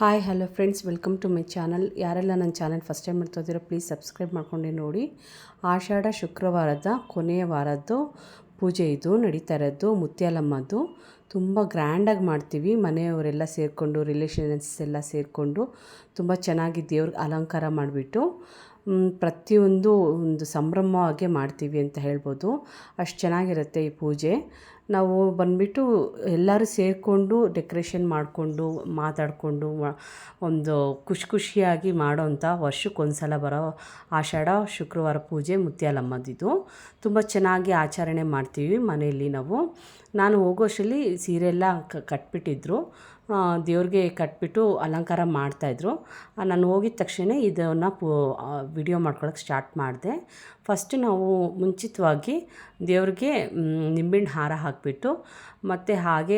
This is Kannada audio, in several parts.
Hi hello friends welcome to my channel ಯಾರೆಲ್ಲ ನನ್ನ ಚಾನಲ್ ಫಸ್ಟ್ ಟೈಮ್ ಇದ್ದೀರೋ ಪ್ಲೀಸ್ ಸಬ್ಸ್ಕ್ರೈಬ್ ಮಾಡ್ಕೊಂಡೆ ನೋಡಿ. ಆಷಾಢ ಶುಕ್ರವಾರದ ಕೊನೆಯ ವಾರದ್ದು ಪೂಜೆ ಇದು, ನಡೀತಾ ಇರೋದು, ಮುತ್ಯಾಲಮ್ಮದು. ತುಂಬ ಗ್ರ್ಯಾಂಡಾಗಿ ಮಾಡ್ತೀವಿ. ಮನೆಯವರೆಲ್ಲ ಸೇರಿಕೊಂಡು ರಿಲೇಷನ್ಸ್ ಎಲ್ಲ ಸೇರಿಕೊಂಡು ತುಂಬ ಚೆನ್ನಾಗಿ ದೇವ್ರಿಗೆ ಅಲಂಕಾರ ಮಾಡಿಬಿಟ್ಟು ಪ್ರತಿಯೊಂದು ಒಂದು ಸಂಭ್ರಮವಾಗೇ ಮಾಡ್ತೀವಿ ಅಂತ ಹೇಳ್ಬೋದು. ಅಷ್ಟು ಚೆನ್ನಾಗಿರುತ್ತೆ ಈ ಪೂಜೆ. ನಾವು ಬಂದುಬಿಟ್ಟು ಎಲ್ಲರೂ ಸೇರಿಕೊಂಡು ಡೆಕೊರೇಷನ್ ಮಾಡಿಕೊಂಡು ಮಾತಾಡಿಕೊಂಡು ಒಂದು ಖುಷಿ ಖುಷಿಯಾಗಿ ಮಾಡೋಂಥ ವರ್ಷಕ್ಕೊಂದು ಸಲ ಬರೋ ಆಷಾಢ, ಶುಕ್ರವಾರ ಪೂಜೆ ಮುತ್ಯಾಲಮ್ಮದಿದು. ತುಂಬ ಚೆನ್ನಾಗಿ ಆಚರಣೆ ಮಾಡ್ತೀವಿ ಮನೆಯಲ್ಲಿ ನಾವು. ನಾನು ಹೋಗೋಷ್ಟರಲ್ಲಿ ಸೀರೆ ಎಲ್ಲ ಕಟ್ಬಿಟ್ಟಿದ್ರು. ದೇವ್ರಿಗೆ ಕಟ್ಬಿಟ್ಟು ಅಲಂಕಾರ ಮಾಡ್ತಾಯಿದ್ರು. ನಾನು ಹೋಗಿದ ತಕ್ಷಣ ಇದನ್ನು ಪೂ ವಿಡಿಯೋ ಮಾಡ್ಕೊಳಕ್ಕೆ ಸ್ಟಾರ್ಟ್ ಮಾಡಿದೆ. ಫಸ್ಟ್ ನಾವು ಮುಂಚಿತವಾಗಿ ದೇವ್ರಿಗೆ ನಿಂಬೆಹಣ್ಣು ಹಾರ ಹಾಕಿಬಿಟ್ಟು ಮತ್ತು ಹಾಗೆ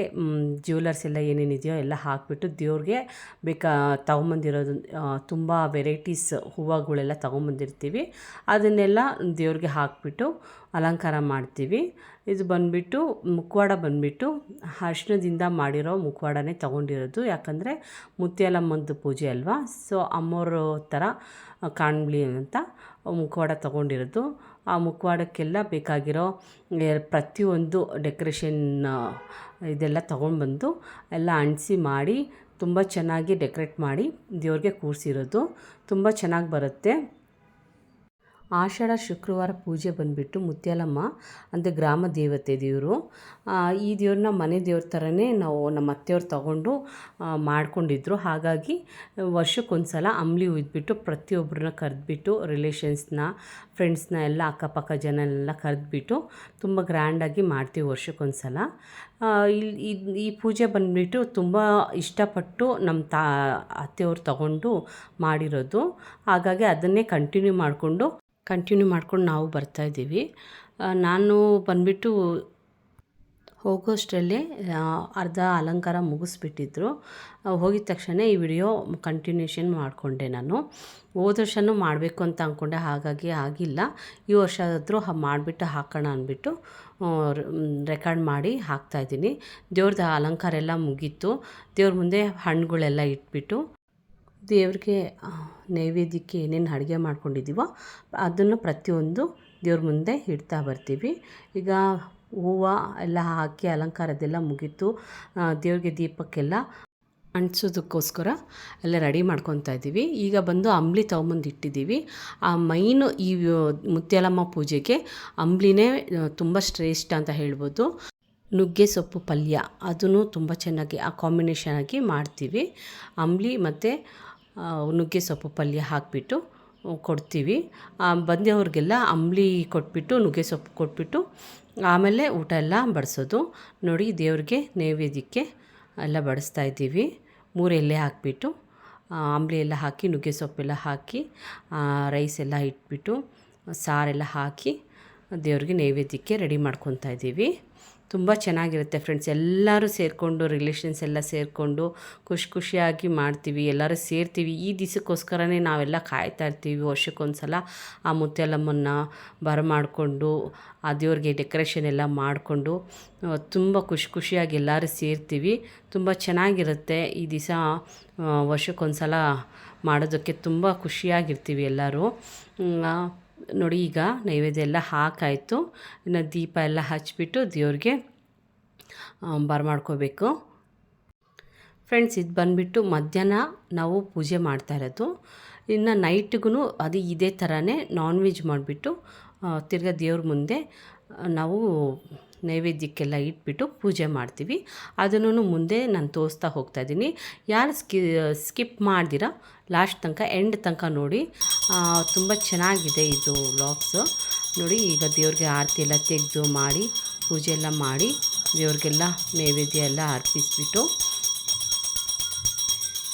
ಜ್ಯುವೆಲರ್ಸ್ ಎಲ್ಲ ಏನೇನಿದೆಯೋ ಎಲ್ಲ ಹಾಕಿಬಿಟ್ಟು ದೇವ್ರಿಗೆ ಬೇಕಾ ತಗೊಂಬಂದಿರೋದು ತುಂಬ ವೆರೈಟೀಸ್ ಹೂವುಗಳೆಲ್ಲ ತೊಗೊಂಬಂದಿರ್ತೀವಿ ಅದನ್ನೆಲ್ಲ ದೇವ್ರಿಗೆ ಹಾಕಿಬಿಟ್ಟು ಅಲಂಕಾರ ಮಾಡ್ತೀವಿ. ಇದು ಬಂದುಬಿಟ್ಟು ಮುಖವಾಡ ಬಂದುಬಿಟ್ಟು ಅರ್ಶಿಣದಿಂದ ಮಾಡಿರೋ ಮುಖವಾಡನೇ ತೊಗೊಂಡಿರೋದು. ಯಾಕಂದರೆ ಮುತ್ಯಾಲಮ್ಮಂದು ಪೂಜೆ ಅಲ್ವಾ? ಸೊ ಅಮ್ಮೋರ ಥರ ಕಾಣಲಿ ಅಂತ ಮುಖವಾಡ ತೊಗೊಂಡಿರೋದು. ಆ ಮುಖವಾಡಕ್ಕೆಲ್ಲ ಬೇಕಾಗಿರೋ ಪ್ರತಿಯೊಂದು ಡೆಕೊರೇಷನ್ ಇದೆಲ್ಲ ತೊಗೊಂಡ್ಬಂದು ಎಲ್ಲ ಅಂಟಿಸಿ ಮಾಡಿ, ತುಂಬ ಚೆನ್ನಾಗಿ ಡೆಕೊರೇಟ್ ಮಾಡಿ ದೇವ್ರಿಗೆ ಕೂರಿಸಿರೋದು. ತುಂಬ ಚೆನ್ನಾಗಿ ಬರುತ್ತೆ. ಆಷಾಢ ಶುಕ್ರವಾರ ಪೂಜೆ ಬಂದುಬಿಟ್ಟು ಮುತ್ಯಾಲಮ್ಮ, ಅಂದರೆ ಗ್ರಾಮ ದೇವತೆ ದೇವರು ಈ ದೇವ್ರನ್ನ ಮನೆ ದೇವ್ರ ಥರನೇ ನಾವು ನಮ್ಮ ಅತ್ತೆಯವ್ರು ತಗೊಂಡು ಮಾಡ್ಕೊಂಡಿದ್ರು. ಹಾಗಾಗಿ ವರ್ಷಕ್ಕೊಂದು ಸಲ ಅಂಬ್ಲಿ ಉಯ್ದುಬಿಟ್ಟು ಪ್ರತಿಯೊಬ್ಬರನ್ನ ಕರೆದ್ಬಿಟ್ಟು ರಿಲೇಷನ್ಸ್ನ ಫ್ರೆಂಡ್ಸ್ನ ಎಲ್ಲ ಅಕ್ಕಪಕ್ಕ ಜನನೆಲ್ಲ ಕರೆದ್ಬಿಟ್ಟು ತುಂಬ ಗ್ರ್ಯಾಂಡಾಗಿ ಮಾಡ್ತೀವಿ ವರ್ಷಕ್ಕೊಂದು ಸಲ ಇಲ್ಲಿ ಈ ಪೂಜೆ ಬಂದುಬಿಟ್ಟು ತುಂಬ ಇಷ್ಟಪಟ್ಟು ನಮ್ಮ ತಾ, ಅತ್ತೆಯವ್ರು ತಗೊಂಡು ಮಾಡಿರೋದು. ಹಾಗಾಗಿ ಅದನ್ನೇ ಕಂಟಿನ್ಯೂ ಮಾಡಿಕೊಂಡು ಕಂಟಿನ್ಯೂ ಮಾಡ್ಕೊಂಡು ನಾವು ಬರ್ತಾಯಿದ್ದೀವಿ ನಾನು ಬಂದುಬಿಟ್ಟು ಹೋಗೋಷ್ಟರಲ್ಲೇ ಅರ್ಧ ಅಲಂಕಾರ ಮುಗಿಸ್ಬಿಟ್ಟಿದ್ರು. ಹೋಗಿದ ತಕ್ಷಣ ಈ ವಿಡಿಯೋ ಕಂಟಿನ್ಯೂಷನ್ ಮಾಡಿಕೊಂಡೆ ನಾನು. ಹೋದ ವರ್ಷವೂ ಮಾಡಬೇಕು ಅಂತ ಅಂದ್ಕೊಂಡೆ ಹಾಗಾಗಿ ಆಗಿಲ್ಲ. ಈ ವರ್ಷ ಆದರೂ ಮಾಡಿಬಿಟ್ಟು ಹಾಕೋಣ ಅಂದ್ಬಿಟ್ಟು ರೆಕಾರ್ಡ್ ಮಾಡಿ ಹಾಕ್ತಾಯಿದ್ದೀನಿ ದೇವ್ರದ್ದು ಅಲಂಕಾರ ಎಲ್ಲ ಮುಗೀತು. ದೇವ್ರ ಮುಂದೆ ಹಣ್ಣುಗಳೆಲ್ಲ ಇಟ್ಬಿಟ್ಟು ದೇವ್ರಿಗೆ ನೈವೇದ್ಯಕ್ಕೆ ಏನೇನು ಅಡುಗೆ ಮಾಡ್ಕೊಂಡಿದ್ದೀವೋ ಅದನ್ನು ಪ್ರತಿಯೊಂದು ದೇವ್ರ ಮುಂದೆ ಇಡ್ತಾ ಬರ್ತೀವಿ. ಈಗ ಹೂವು ಎಲ್ಲ ಹಾಕಿ ಅಲಂಕಾರದ್ದೆಲ್ಲ ಮುಗೀತು. ದೇವ್ರಿಗೆ ದೀಪಕ್ಕೆಲ್ಲ ಅಂಟಿಸೋದಕ್ಕೋಸ್ಕರ ಎಲ್ಲ ರೆಡಿ ಮಾಡ್ಕೊತಾ ಇದ್ದೀವಿ. ಈಗ ಬಂದು ಅಂಬ್ಲಿ ತೊಗೊಂಬಂದು ಇಟ್ಟಿದ್ದೀವಿ. ಆ, ಮೈನು ಈ ಮುತ್ಯಾಲಮ್ಮ ಪೂಜೆಗೆ ಅಂಬ್ಲಿನೇ ತುಂಬ ಶ್ರೇಷ್ಠ ಅಂತ ಹೇಳ್ಬೋದು. ನುಗ್ಗೆ ಸೊಪ್ಪು ಪಲ್ಯ, ಅದನ್ನು ತುಂಬ ಚೆನ್ನಾಗಿ, ಆ ಕಾಂಬಿನೇಷನ್ ಆಗಿ ಮಾಡ್ತೀವಿ. ಅಂಬ್ಲಿ ಮತ್ತು ನುಗ್ಗೆ ಸೊಪ್ಪು ಪಲ್ಯ ಹಾಕಿಬಿಟ್ಟು ಕೊಡ್ತೀವಿ. ಬಂದವ್ರಿಗೆಲ್ಲ ಅಂಬ್ಲಿ ಕೊಟ್ಬಿಟ್ಟು, ನುಗ್ಗೆ ಸೊಪ್ಪು ಕೊಟ್ಬಿಟ್ಟು, ಆಮೇಲೆ ಊಟ ಎಲ್ಲ ಬಡಿಸೋದು. ನೋಡಿ, ದೇವ್ರಿಗೆ ನೈವೇದ್ಯಕ್ಕೆ ಎಲ್ಲ ಬಡಿಸ್ತಾ ಇದ್ದೀವಿ. ಮೂರು ಹಾಕಿಬಿಟ್ಟು ಅಂಬಲಿ ಎಲ್ಲ ಹಾಕಿ, ನುಗ್ಗೆ ಸೊಪ್ಪೆಲ್ಲ ಹಾಕಿ ರೈಸ್ ಎಲ್ಲ ಇಟ್ಬಿಟ್ಟು, ಸಾರೆಲ್ಲ ಹಾಕಿ, ದೇವ್ರಿಗೆ ನೈವೇದ್ಯಕ್ಕೆ ರೆಡಿ ಮಾಡ್ಕೊತಾ ಇದ್ದೀವಿ. ತುಂಬ ಚೆನ್ನಾಗಿರುತ್ತೆ ಫ್ರೆಂಡ್ಸ್ ಎಲ್ಲರೂ ಸೇರಿಕೊಂಡು ರಿಲೇಷನ್ಸ್ ಎಲ್ಲ ಸೇರಿಕೊಂಡು ಖುಷಿ ಖುಷಿಯಾಗಿ ಮಾಡ್ತೀವಿ. ಎಲ್ಲರೂ ಸೇರ್ತೀವಿ. ಈ ದಿವಸಕ್ಕೋಸ್ಕರನೇ ನಾವೆಲ್ಲ ಕಾಯ್ತಾ ಇರ್ತೀವಿ ವರ್ಷಕ್ಕೊಂದು ಸಲ ಆ ಮುತ್ಯಾಲಮ್ಮನ್ನ ಬರಮಾಡಿಕೊಂಡು, ಆ ದೇವ್ರಿಗೆ ಡೆಕೋರೇಷನ್ ಎಲ್ಲ ಮಾಡಿಕೊಂಡು ತುಂಬ ಖುಷಿ ಖುಷಿಯಾಗಿ ಎಲ್ಲರೂ ಸೇರ್ತೀವಿ. ತುಂಬ ಚೆನ್ನಾಗಿರುತ್ತೆ ಈ ದಿವಸ ವರ್ಷಕ್ಕೊಂದು ಸಲ ಮಾಡೋದಕ್ಕೆ. ತುಂಬ ಖುಷಿಯಾಗಿರ್ತೀವಿ ಎಲ್ಲರೂ. ನೋಡಿ, ಈಗ ನೈವೇದ್ಯ ಎಲ್ಲ ಹಾಕಾಯಿತು. ಇನ್ನು ದೀಪ ಎಲ್ಲ ಹಚ್ಚಿಬಿಟ್ಟು ದೇವ್ರಿಗೆ ಬರಮಾಡ್ಕೋಬೇಕು ಫ್ರೆಂಡ್ಸ್ ಇದು ಬಂದುಬಿಟ್ಟು ಮಧ್ಯಾಹ್ನ ನಾವು ಪೂಜೆ ಮಾಡ್ತಾ ಇರೋದು. ಇನ್ನು ನೈಟ್ಗೂ ಅದು ಇದೇ ಥರನೇ ನಾನ್ ವೆಜ್ ಮಾಡಿಬಿಟ್ಟು ತಿರ್ಗಾ ದೇವ್ರ ಮುಂದೆ ನಾವು ನೈವೇದ್ಯಕ್ಕೆಲ್ಲ ಇಟ್ಬಿಟ್ಟು ಪೂಜೆ ಮಾಡ್ತೀವಿ. ಅದನ್ನು ಮುಂದೆ ನಾನು ತೋರಿಸ್ತಾ ಹೋಗ್ತಾಯಿದ್ದೀನಿ ಯಾರು ಸ್ಕಿ, ಸ್ಕಿಪ್ ಮಾಡ್ದಿರ, ಲಾಸ್ಟ್ ತನಕ, ಎಂಡ್ ತನಕ ನೋಡಿ. ತುಂಬ ಚೆನ್ನಾಗಿದೆ ಇದು ವ್ಲಾಗ್ಸು. ನೋಡಿ, ಈಗ ದೇವ್ರಿಗೆ ಆರತಿ ಎಲ್ಲ ತೆಗೆದು ಮಾಡಿ, ಪೂಜೆ ಎಲ್ಲ ಮಾಡಿ, ದೇವ್ರಿಗೆಲ್ಲ ನೈವೇದ್ಯ ಎಲ್ಲ ಅರ್ಪಿಸ್ಬಿಟ್ಟು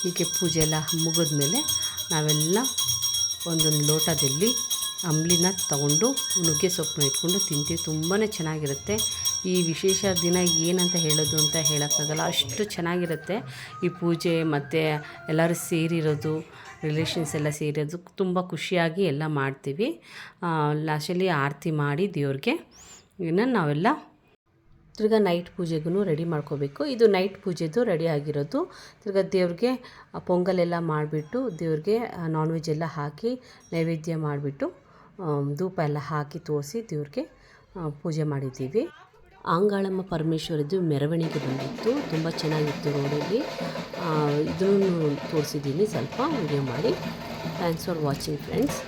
ಹೀಗೆ ಪೂಜೆ ಎಲ್ಲ ಮುಗಿದ್ಮೇಲೆ ನಾವೆಲ್ಲ ಒಂದೊಂದು ಲೋಟದಲ್ಲಿ ಅಂಬ್ಲಿನ ತಗೊಂಡು ನುಗ್ಗೆ ಸೊಪ್ಪನ್ನ ಇಟ್ಕೊಂಡು ತಿಂತೀವಿ. ತುಂಬಾ ಚೆನ್ನಾಗಿರುತ್ತೆ. ಈ ವಿಶೇಷ ದಿನ ಏನಂತ ಹೇಳೋದು ಅಂತ ಹೇಳೋಕ್ಕಾಗಲ್ಲ. ಅಷ್ಟು ಚೆನ್ನಾಗಿರುತ್ತೆ. ಈ ಪೂಜೆ ಮತ್ತು ಎಲ್ಲರೂ ಸೇರಿರೋದು ರಿಲೇಷನ್ಸ್ ಎಲ್ಲ ಸೇರಿರೋದು ತುಂಬ ಖುಷಿಯಾಗಿ ಎಲ್ಲ ಮಾಡ್ತೀವಿ. ಲಾಸ್ಟಲ್ಲಿ ಆರತಿ ಮಾಡಿ ದೇವ್ರಿಗೆ ಇನ್ನು ನಾವೆಲ್ಲ ತಿರ್ಗಾ ನೈಟ್ ಪೂಜೆಗೂ ರೆಡಿ ಮಾಡ್ಕೋಬೇಕು. ಇದು ನೈಟ್ ಪೂಜೆದು ರೆಡಿ ಆಗಿರೋದು. ತಿರ್ಗಾ ದೇವ್ರಿಗೆ ಪೊಂಗಲೆಲ್ಲ ಮಾಡಿಬಿಟ್ಟು ದೇವ್ರಿಗೆ ನಾನ್ ವೆಜ್ ಎಲ್ಲ ಹಾಕಿ ನೈವೇದ್ಯ ಮಾಡಿಬಿಟ್ಟು ಧೂಪ ಎಲ್ಲ ಹಾಕಿ ತೋರಿಸಿ ದೇವ್ರಿಗೆ ಪೂಜೆ ಮಾಡಿದ್ದೀವಿ. ಆಂಗಾಳಮ್ಮ ಪರಮೇಶ್ವರದ್ದು ಮೆರವಣಿಗೆ ಬಂದಿತ್ತು. ತುಂಬ ಚೆನ್ನಾಗಿತ್ತು ರೋಡಲ್ಲಿ ಇದನ್ನು ತೋರಿಸಿದ್ದೀನಿ ಸ್ವಲ್ಪ ವಿಡಿಯೋ ಮಾಡಿ. Thanks for watching friends